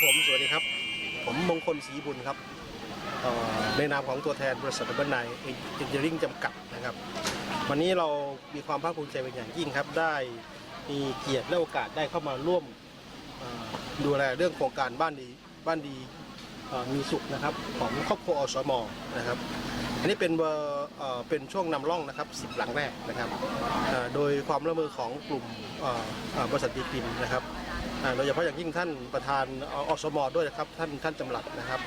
ครับผมสวัสดีครับ ผมมงคลศรีบุญครับในนามของตัวแทนบริษัทดับเบิลไนเอ็นจิเนียริ่งจำกัดนะครับ วันนี้เรามีความภาคภูมิใจเป็นอย่างยิ่งครับ ได้มีเกียรติและโอกาสได้เข้ามาร่วมดูแลเรื่องโครงการบ้านดีบ้านดีมีสุขนะครับของครอบครัวอสมนะครับอันนี้เป็นเบอร์เป็นช่วงนำร่องนะครับ10 หลังแรกนะครับโดยความร่วมมือของกลุ่มบริษัทดีกินนะครับ โดยเฉพาะอย่างยิ่งท่านประธานออสมด้วยนะครับท่านท่านจำหลัดนะครับ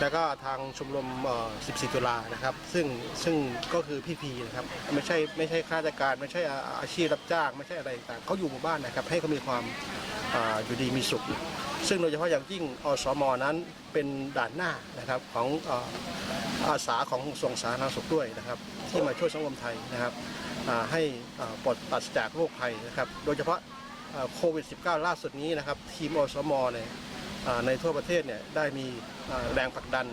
แล้วก็ทางชมรม 14 ตุลานะครับ ซึ่งซึ่งก็คือพี่พีนะครับไม่ใช่ไม่ใช่ข้าราชการไม่ใช่อาอาชีพรับจ้าง ไม่ใช่อะไรต่างเขาอยู่หมู่บ้านนะครับ ให้เขามีความออยู่ดีมีสุข ซึ่งโดยเฉพาะอย่างยิ่งอสมนั้นเป็นด่านหน้านะครับของอาสาของกระทรวงสาธารณสุขด้วยนะครับ ที่มาช่วยสังคมไทยนะครับให้ปลดปราศจากโรคภัยนะครับ โดยเฉพาะ โควิด -19 ล่าสุดนี้นะครับทีมอสมเนี่ยในทั่วประเทศเนี่ยได้มีแรงผลักดัน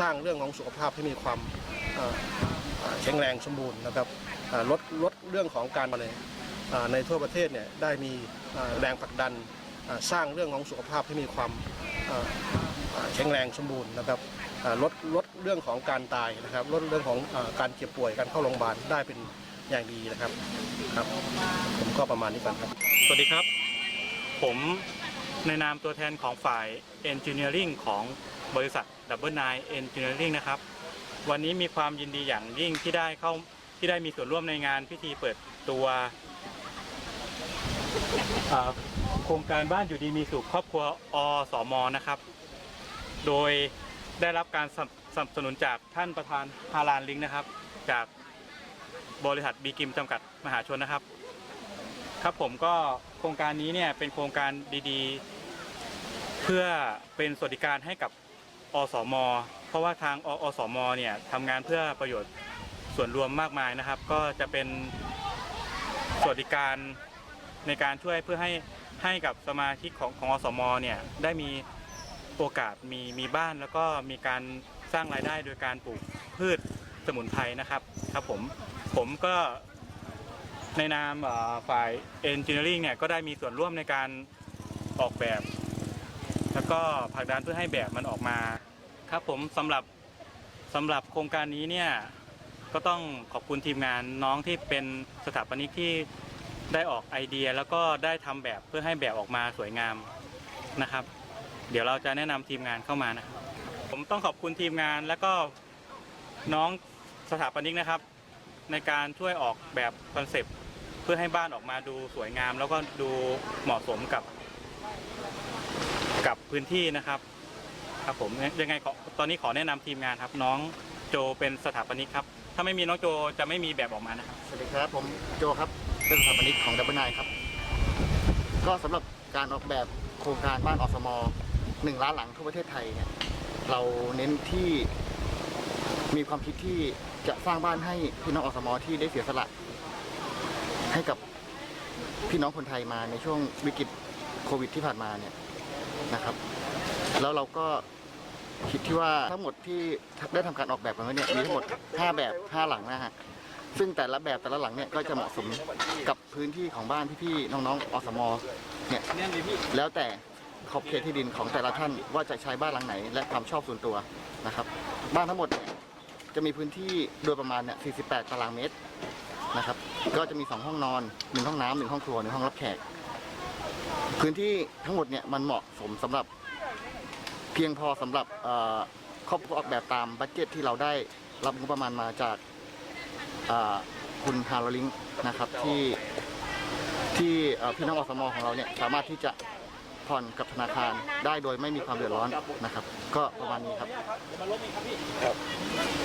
สร้างเรื่องของสุขภาพให้มีความแข็งแรงสมบูรณ์นะครับลดลดเรื่องของการเลยในทั่วประเทศเนี่ยได้มีแรงผลักดันสร้างเรื่องของสุขภาพให้มีความแข็งแรงสมบูรณ์นะครับลดลดเรื่องของการตายนะครับลดเรื่องของการเจ็บป่วยการเข้าโรงพยาบาลได้เป็น อย่างดีนะครับครับ ผมก็ประมาณนี้ก่อนครับ สวัสดีครับ ผมในนามตัวแทนของฝ่าย Engineering ของบริษัท Double Nine Engineering นะครับ วันนี้มีความยินดีอย่างยิ่งที่ได้เข้าที่ได้มีส่วนร่วมในงานพิธีเปิดตัวโครงการบ้านอยู่ดีมีสุขครอบครัวอสมนะครับ โดยได้รับการสนับสนุนจากท่านประธานฮารานลิงนะครับ จาก บริษัทบีกิมจำกัดมหาชนนะครับ ครับผมก็โครงการนี้เนี่ยเป็นโครงการดีๆ เพื่อเป็นสวัสดิการให้กับอสม เพราะว่าทางอสมเนี่ยทำงานเพื่อประโยชน์ส่วนรวมมากมายนะครับ ก็จะเป็นสวัสดิการในการช่วยเพื่อให้ให้กับสมาชิกของของอสมเนี่ยได้มีโอกาสมีมีบ้านแล้วก็มีการสร้างรายได้โดยการปลูกพืช สมุนไพรนะครับครับผมผมก็ในนามฝ่าย Engineering เนี่ยก็ได้มีส่วนร่วมในการออกแบบ แล้วก็ผลักดันเพื่อให้แบบมันออกมาครับผมสำหรับสำหรับโครงการนี้เนี่ยก็ต้องขอบคุณทีมงานน้องที่เป็นสถาปนิกที่ได้ออกไอเดีย แล้วก็ได้ทำแบบเพื่อให้แบบออกมาสวยงามนะครับ เดี๋ยวเราจะแนะนำทีมงานเข้ามานะครับผมต้องขอบคุณทีมงานแล้วก็ น้องสถาปนิกนะครับ ในการช่วยออกแบบคอนเซปต์เพื่อให้บ้านออกมาดูสวยงาม แล้วก็ดูเหมาะสมกับ กับพื้นที่นะครับ ครับผมยังไงขอตอนนี้ขอแนะนำทีมงานครับ น้องโจเป็นสถาปนิกครับ ถ้าไม่มีน้องโจจะไม่มีแบบออกมานะครับ สวัสดีครับผมโจครับเป็นสถาปนิกของดับเบิลไนครับ ก็สำหรับการออกแบบโครงการบ้านอสมหนึ่งล้านหลังทั่วประเทศไทยเนี่ยเราเน้นที่ มีความคิดที่จะสร้างบ้านให้พี่น้องอสมที่ได้เสียสละ ให้กับพี่น้องคนไทยมาในช่วงวิกฤตโควิดที่ผ่านมาเนี่ยนะครับ แล้วเราก็คิดที่ว่าทั้งหมดที่ได้ทำการออกแบบมาแล้วเนี่ยมีทั้งหมด 5 แบบ 5 หลังนะฮะซึ่งแต่ละแบบแต่ละหลังเนี่ยก็จะเหมาะสมกับพื้นที่ของบ้านพี่ๆน้องๆอสมเนี่ยแล้วแต่ขอบเขตที่ดินของแต่ละท่านว่าจะใช้บ้านหลังไหน และความชอบส่วนตัวนะครับ บ้านทั้งหมดเนี่ย จะมีพื้นที่โดยประมาณเนี่ย 48 ตารางเมตรนะครับ ก็จะมี 2 ห้องนอน 1 ห้องน้ำหนึ่งห้องครัวหนึ่งห้องรับแขก พื้นที่ทั้งหมดเนี่ยมันเหมาะสมสำหรับเพียงพอสำหรับครอบครัวออกแบบตามบัตเจ็ตที่เราได้รับงบประมาณมาจากคุณฮาร์ลิงนะครับที่ที่พี่น้องอสมของเราเนี่ยสามารถที่จะ ผ่อนกับธนาคารได้โดยไม่มีความเดือดร้อนนะครับ ก็ประมาณนี้ครับ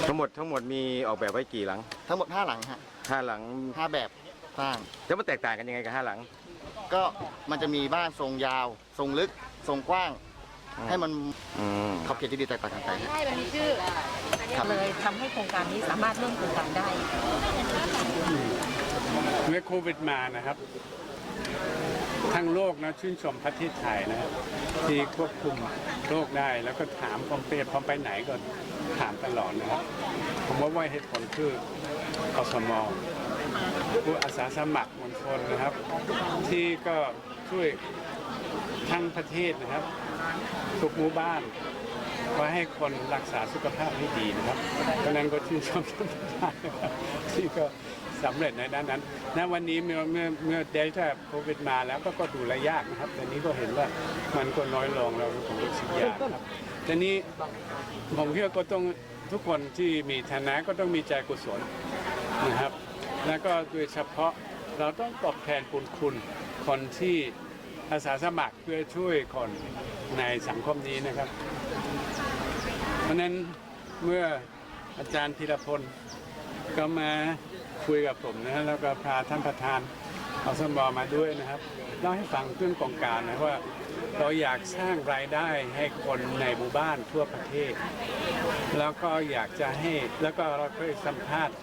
ทั้งหมดทั้งหมดมีออกแบบไว้กี่หลัง ทั้งหมด 5 หลังฮะห้าหลังห้าแบบสร้าง แล้วมันแตกต่างกันยังไงกับห้าหลัง ก็มันจะมีบ้านทรงยาว ทรงลึก ทรงกว้างอืมให้มันอืมขอบเขตที่ดีแตกต่างกันไปฮะ ใช่มันมีชื่อครับ เลยทำให้โครงการนี้สามารถเริ่มโครงการได้ เมื่อโควิดมานะครับ ทั้งโลกนะชื่นชมประเทศไทยนะที่ควบคุมโรคได้แล้วก็ถามผมเปรียบผมไปไหนก็ถามตลอดนะครับผมว่าว่าเหตุผลคืออสมผู้อาสาสมัครมวลชนนะครับ ที่ก็ช่วยทั้งประเทศนะครับทุกหมู่บ้านไว้ให้คนรักษาสุขภาพให้ดีนะครับเพราะนั้นก็ชื่นชมท่านประธานที่ก็ สำเร็จในด้านนั้นณวันนี้เมื่อเมื่อเมื่อเดลต้าโควิดมาแล้วก็ก็ดูแลยากนะครับแต่นี้ก็เห็นว่ามันก็น้อยลงเราผมรู้สึกยากครับแต่นี้ผมคิดว่าก็ต้องทุกคนที่มีฐานะก็ต้องมีใจกุศลนะครับ แล้วก็โดยเฉพาะเราต้องตอบแทนคุณคุณคนที่อาสาสมัครเพื่อช่วยคนในสังคมนี้นะครับ เพราะฉะนั้นเมื่ออาจารย์ธีรพลก็มา คุยกับผมนะฮะแล้วก็พาท่านประธานเอาสมบมาด้วยนะครับเล่าให้ฟังเรื่องโครงการนะว่าเราอยากสร้างรายได้ให้คนในหมู่บ้านทั่วประเทศ แล้วก็อยากจะให้แล้วก็เราเคยสัมภาษณ์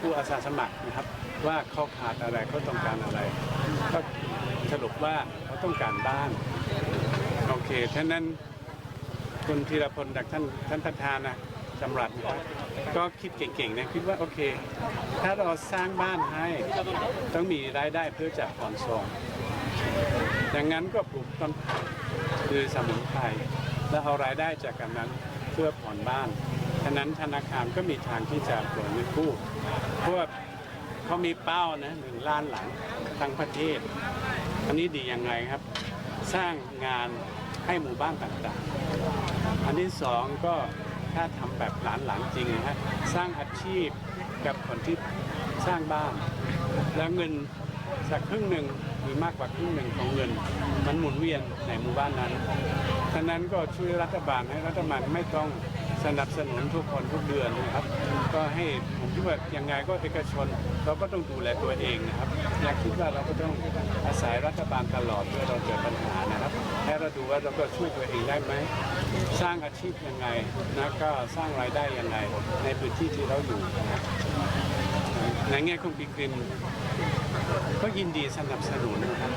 ผู้อาสาสมัครนะครับ ว่าเขาขาดอะไรเขาต้องการอะไรก็สรุปว่าเขาต้องการบ้านโอเคท่านั้นคุณธีรพลจากท่านท่านประธานนะจำรัดนะครับ ก็คิดเก่งๆนะคิดว่าโอเค ถ้าเราสร้างบ้านให้ต้องมีรายได้เพื่อจากผ่อนส่งอย่างนั้นก็ปลูกต้นไผ่คือสมุนไพรแล้วเอารายได้จากกันนั้นเพื่อผ่อนบ้านฉะนั้นธนาคารก็มีทางที่จะปล่อยเงินกู้เพราะว่าเขามีเป้านะหนึ่งล้านหลังทั้งประเทศ อันนี้ดียังไงครับ สร้างงานให้หมู่บ้านต่างๆ อันที่สองก็ ถ้าทำแบบหลานหลานจริงนะฮะสร้างอาชีพกับคนที่สร้างบ้าน แล้วเงินสักครึ่งหนึ่งหรือมากกว่าครึ่งหนึ่งของเงิน มันหมุนเวียนในหมู่บ้านนั้นฉะนั้นก็ช่วยรัฐบาลให้รัฐบาลไม่ต้อง สนับสนุนทุกคนทุกเดือนนะครับ ก็ให้ผมคิดว่ายังไงก็เอกชนเราก็ต้องดูแลตัวเองนะครับอยากคิดว่าเราก็ต้องอาศัยรัฐบาลตลอดเมื่อเราเกิดปัญหานะครับให้เราดูว่าเราก็ช่วยตัวเองได้ไหมสร้างอาชีพยังไงนะก็สร้างรายได้ยังไงในพื้นที่ที่เราอยู่นะในแง่ของปีกริมก็ยินดีสนับสนุนนะครับ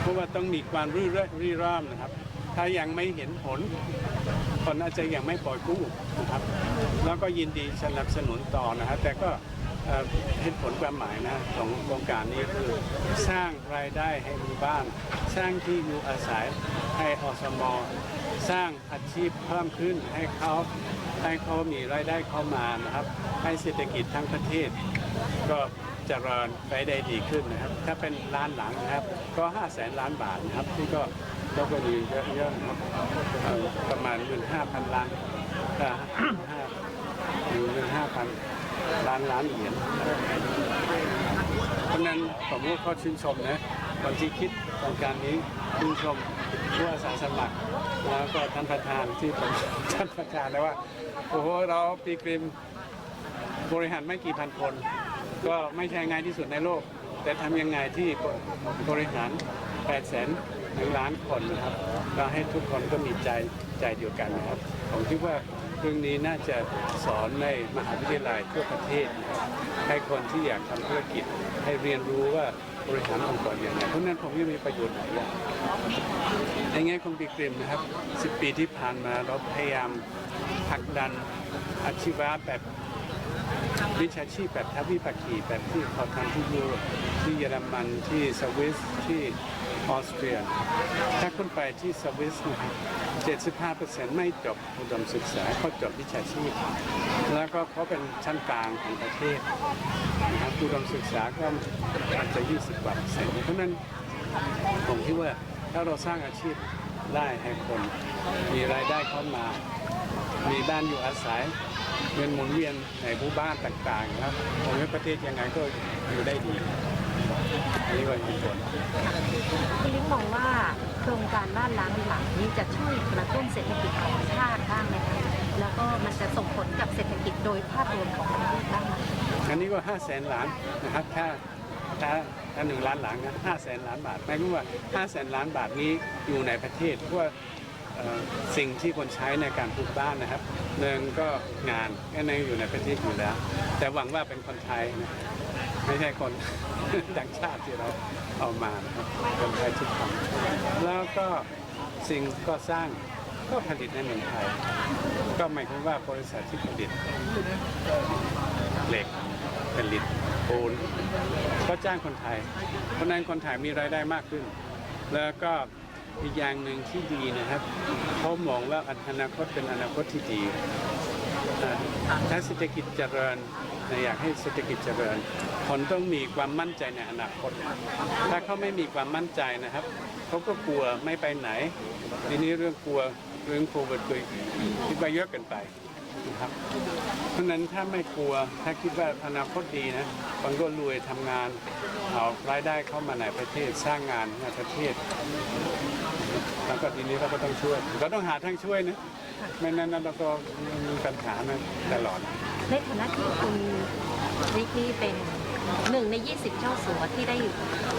เพราะว่าต้องมีความรื่อรี่ร่ามนะครับ ถ้ายังไม่เห็นผล คนอาจจะยังไม่ปล่อยกู้นะครับแล้วก็ยินดีสนับสนุนต่อนะครับแต่ก็เหตุผลความหมายนะของโครงการนี้คือสร้างรายได้ให้หมู่บ้าน สร้างที่อยู่อาศัยให้อสมสร้างอาชีพเพิ่มขึ้นให้เขาให้เขามีรายได้เข้ามานะครับ ให้เศรษฐกิจทั้งประเทศ ก็เจริญไปได้ดีขึ้นนะครับ ถ้าเป็นล้านหลังนะครับ ก็5 0 0แสนล้านบาทนะครับที่ก็ เราก็ดีเยอะๆนะครับเอ่อประมาณเงิน5,000ล้านเอ่อห้าเงิน5,000ล้านล้านเหรียญเพราะนั้นผมก็เขาชื่นชมนะตอนที่คิดโครงการนี้ชื่นชมผู้อาสาสมัคร แล้วก็ท่านประธานที่ผมท่านประธานนะว่าโอ้โหเราปีกริมบริหารไม่กี่พันคน ก็ไม่ใช่ง่ายที่สุดในโลก แต่ทำยังไงที่บริหาร8แสน ถึงล้านคนนะครับก็ให้ทุกคนก็มีใจใจเดียวกันนะครับผมคิดว่าเรื่องนี้น่าจะสอนในมหาวิทยาลัยทั่วประเทศนะครับให้คนที่อยากทำธุรกิจ ให้เรียนรู้ว่าบริหารองค์กรอย่างไรเพราะนั้นผมยังมีประโยชน์หลายอย่างในแง่ของปีกริมนะครับ 10 ปีที่ผ่านมาเราพยายามผลักดันอาชีวะแบบวิชาชีพแบบทัพวิปักขีแบบที่เขาทำที่ยุโรปที่เยอรมันที่สวิสที่ ออสเตรีย ถ้าคุณไปที่สวิสนะครับ75%ไม่จบอุดมศึกษาเขาจบวิชาชีพ แล้วก็เขาเป็นชั้นกลางของประเทศนะครับอุดมศึกษาก็อาจจะ 20กว่าเปอร์เซ็นต์เพราะนั้นผมคิดว่าถ้าเราสร้างอาชีพได้ให้คน มีรายได้เข้ามา มีบ้านอยู่อาศัยเงินหมุนเวียนในหมู่บ้านต่างๆนะครับผมว่าประเทศยังไงก็อยู่ได้ดี อันนี้ก็เป็นผลคุณลิงมองว่าโครงการบ้านล้างหลังนี้จะช่วยกระตุ้นเศรษฐกิจของชาติบ้างไหมคะแล้วก็มันจะส่งผลกับเศรษฐกิจโดยภาพรวมของประเทศบ้างไหมอันนี้ก็ห้าแสนล้านนะครับถ้าถ้าถ้าหนึ่งล้านหลังนะห้าแสนล้านบาทหมายความว่าห้าแสนล้านบาทนี้อยู่ในประเทศเพราะว่อสิ่งที่คนใช้ในการปลูกบ้านนะครับหนึ่งก็งานก็ในอยู่ในประเทศอยู่แล้ว แต่หวังว่าเป็นคนไทยนะ ไม่ใช่คน ต่างชาติที่เราเอามานะครับคนไทยทุกคนแล้วก็สิ่งก็สร้างก็ผลิตในเมืองไทย ก็หมายความว่าบริษัทที่ผลิตเหล็กผลิตปูนก็จ้างคนไทย เพราะนั้นคนไทยมีรายได้มากขึ้น แล้วก็อีกอย่างหนึ่งที่ดีนะครับเขามองว่าอนาคตเป็นอนาคตที่ดีอ่าถ้าเศรษฐกิจเจริญ นะอยากให้เศรษฐกิจเจริญ คนต้องมีความมั่นใจในอนาคต ถ้าเขาไม่มีความมั่นใจนะครับเขาก็กลัวไม่ไปไหน ทีนี้เรื่องกลัวเรื่องโควิดคือคิดว่าเยอะเกินไปนะครับเพราะนั้นถ้าไม่กลัวถ้าคิดว่าอนาคตดีนะบางก็รวยทำงานเอารายได้เข้ามาในประเทศสร้างงานในประเทศแล้วก็ทีนี้เราก็ต้องช่วยเราต้องหาทางช่วยนะไม่นั้นเราก็มีปัญหามาตลอด ในฐานะที่คุณริกนี่เป็นหนึ่งใน 20 เจ้าสัวที่ได้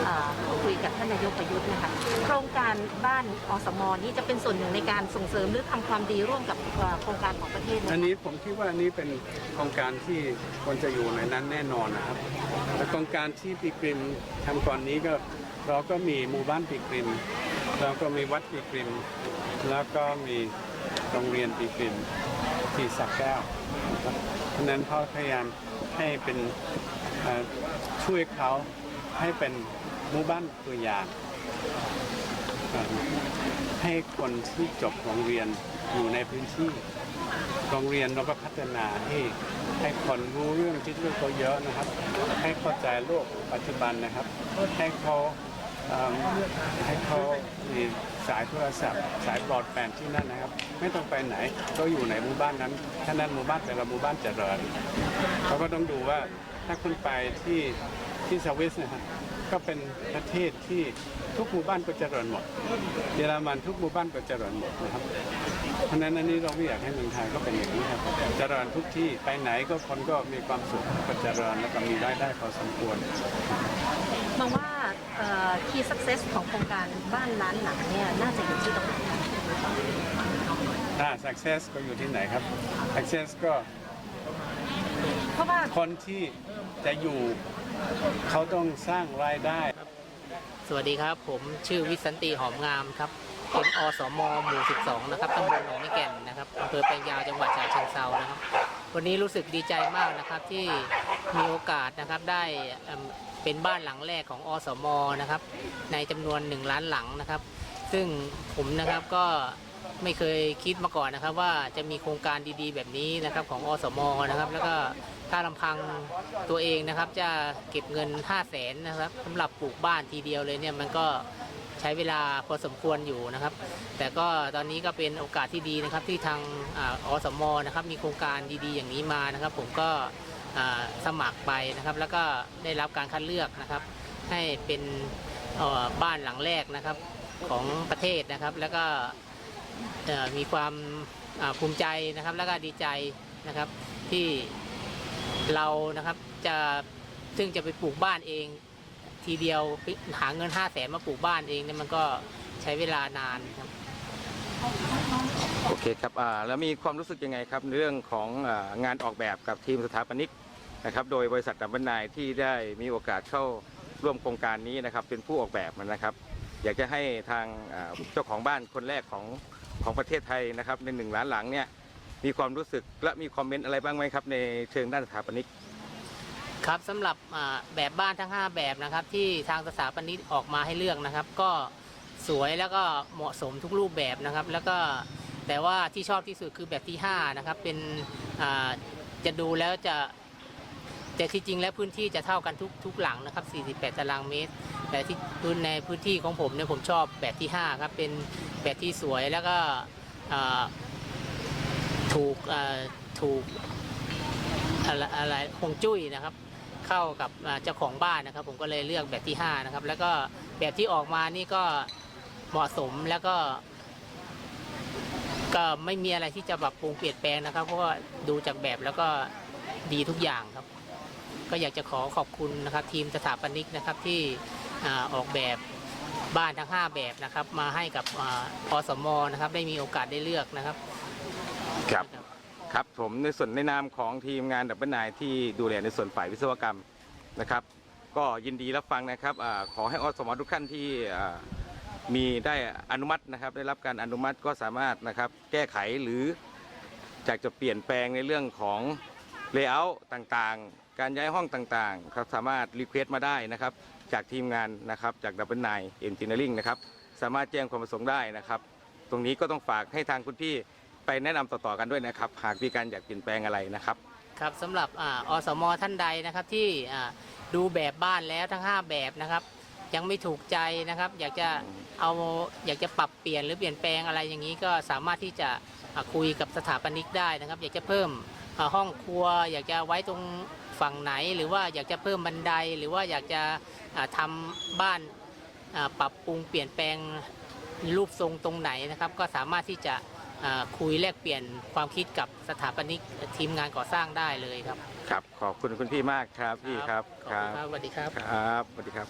เอ่อพูดคุยกับท่านนายกประยุทธ์นะคะโครงการบ้านอสมนี้จะเป็นส่วนหนึ่งในการส่งเสริมหรือทำความดีร่วมกับเอ่อโครงการของประเทศไหมอันนี้ผมคิดว่าอันนี้เป็นโครงการที่ควรจะอยู่ในนั้นแน่นอนนะครับแต่โครงการที่ปีกริมทำก่อนนี้ก็เราก็มีหมู่บ้านปีกริมแล้วก็มีวัดปีกริม แล้วก็มีโรงเรียนปีกริมที่สักแก้ว เพราะฉะนั้นเขาพยายามให้เป็นช่วยเขาให้เป็นหมู่บ้านตัวอย่างให้คนที่จบโรงเรียนอยู่ในพื้นที่โรงเรียนเราก็พัฒนาให้ให้คนรู้เรื่องที่เรื่องเขาเยอะนะครับ ให้เข้าใจโลกปัจจุบันนะครับ ให้เขาเอิ่มให้เขา สายโทรศัพท์ สายบรอดแบนด์ที่นั่นนะครับ ไม่ต้องไปไหนก็อยู่ในหมู่บ้านนั้นถ้านั้นหมู่บ้านแต่ละหมู่บ้านเจริญเขาก็ต้องดูว่าถ้าคุณไปที่ที่สวิสนะฮะก็เป็นประเทศที่ ทุกหมู่บ้านก็เจริญหมดเยอรมันทุกหมู่บ้านก็เจริญหมดนะครับเพราะฉะนั้นอันนี้เราไม่อยากให้เมืองไทยก็เป็นอย่างนี้ครับเจริญทุกที่ไปไหนก็คนก็มีความสุขก็เจริญแล้วก็มีรายได้พอสมควรมองว่าเอ่อ key success ของโครงการบ้านล้านหลังเนี่ยน่าจะอยู่ที่ตรงไหนถ้า success ก็อยู่ที่ไหนครับ success ก็เพราะว่าคนที่จะอยู่เขาต้องสร้างรายได้ สวัสดีครับ ผมชื่อวิสันติหอมงามครับเป็นอสมหมู่ 12 นะครับตำบลหนองแก่นนะครับอำเภอแปลงยาวจังหวัดฉะเชิงเซานะครับ วันนี้รู้สึกดีใจมากนะครับที่มีโอกาสนะครับได้เอิ่มเป็นบ้านหลังแรกของอสมนะครับ ในจำนวน 1 ล้านหลังนะครับ ซึ่งผมนะครับก็ ไม่เคยคิดมาก่อนนะครับ ว่าจะมีโครงการดีๆ แบบนี้นะครับของอสมนะครับ แล้วก็ถ้าลำพังตัวเองนะครับ จะเก็บเงิน 5 0 0แสนนะครับสำหรับปลูกบ้านทีเดียวเลยเนี่ยมันก็ใช้เวลาพอสมควรอยู่นะครับ แต่ก็ตอนนี้ก็เป็นโอกาสที่ดีนะครับที่ทางออสมนะครับ มีโครงการดีๆ อย่างนี้มานะครับ ผมก็สมัครไปนะครับ แล้วก็ได้รับการคัดเลือกนะครับ ให้เป็นบ้านหลังแรกนะครับของประเทศนะครับ แล้วก็ มีความภูมิใจนะครับแล้วก็ดีใจนะครับที่เรานะครับจะซึ่งจะไปปลูกบ้านเอง ทีเดียวหาเงินห้าแสนมาปลูกบ้านเองเนี่ยมันก็ใช้เวลานานครับโอเคครับอ่าแล้วมีความรู้สึกยังไงครับในเรื่องของงานออกแบบกับทีมสถาปนิกนะครับ โดยบริษัทดับเบิลนายที่ได้มีโอกาสเข้าร่วมโครงการนี้นะครับ เป็นผู้ออกแบบมันนะครับ อยากจะให้ทางเจ้าของบ้านคนแรกของ ของประเทศไทยนะครับในหนึ่งล้านหลังเนี่ยมีความรู้สึกและมีคอมเมนต์อะไรบ้างไหมครับในเชิงด้านสถาปนิกครับสำหรับแบบบ้านทั้ง 5 แบบนะครับ ที่ทางสถาปนิกออกมาให้เลือกนะครับ ก็สวยแล้วก็เหมาะสมทุกรูปแบบนะครับ แล้วก็แต่ว่าที่ชอบที่สุดคือแบบที่ 5 นะครับ เป็นจะดูแล้วจะแต่ที่จริงแล้วพื้นที่จะเท่ากันทุกทุกหลังนะครับ 48 ตารางเมตร แต่ที่พื้นในพื้นที่ของผมเนี่ยผมชอบแบบที่ 5 ครับ เป็นแบบที่สวยแล้วก็ถูกถูกอะไรอะไรคงจุ้ยนะครับ เข้ากับเจ้าของบ้านนะครับ ผมก็เลยเลือกแบบที่ 5 นะครับ แล้วก็แบบที่ออกมานี่ก็เหมาะสมแล้วก็ก็ไม่มีอะไรที่จะปรับปรุงเปลี่ยนแปลงนะครับ เพราะว่าดูจากแบบแล้วก็ดีทุกอย่างครับ ก็อยากจะขอขอบคุณนะครับ ทีมสถาปนิกนะครับที่ อ่าออกแบบบ้านทั้ง 5 แบบนะครับ มาให้กับอาอสมนะครับได้มีโอกาสได้เลือกนะครับ ครับครับผมในส่วนในนามของทีมงานดับเบิลนายที่ดูแลในส่วนฝ่ายวิศวกรรมนะครับ ก็ยินดีรับฟังนะครับอาขอให้อสมทุกท่านที่อ่ามีได้อนุมัตินะครับ ได้รับการอนุมัติก็สามารถนะครับ แก้ไขหรือจากจะเปลี่ยนแปลงในเรื่องของเลเยอร์ต่างๆ การย้ายห้องต่างๆครับสามารถรีเควสต์มาได้นะครับ จากทีมงานนะครับจากดับเบิลนายเอนจิเนียริงนะครับสามารถแจ้งความประสงค์ได้นะครับ ตรงนี้ก็ต้องฝากให้ทางคุณพี่ไปแนะนำต่อๆกันด้วยนะครับ หากมีการอยากเปลี่ยนแปลงอะไรนะครับครับสำหรับออสมท่านใดนะครับที่ดูแบบบ้านแล้วทั้ง 5 แบบนะครับยังไม่ถูกใจนะครับ อยากจะเอาอยากจะปรับเปลี่ยนหรือเปลี่ยนแปลงอะไรอย่างนี้ก็สามารถที่จะคุยกับสถาปนิกได้นะครับ อยากจะเพิ่มห้องครัว อยากจะไว้ตรง ฝั่งไหน หรือว่าอยากจะเพิ่มบันไดหรือว่าอยากจะอ่าทำบ้านอ่าปรับปรุงเปลี่ยนแปลงรูปทรงตรงไหนนะครับ ก็สามารถที่จะอ่าคุยแลกเปลี่ยนความคิดกับสถาปนิกทีมงานก่อสร้างได้เลยครับ ครับ ขอบคุณคุณพี่มากครับพี่ครับขอบคุณครับสวัสดีครับครับสวัสดีครับ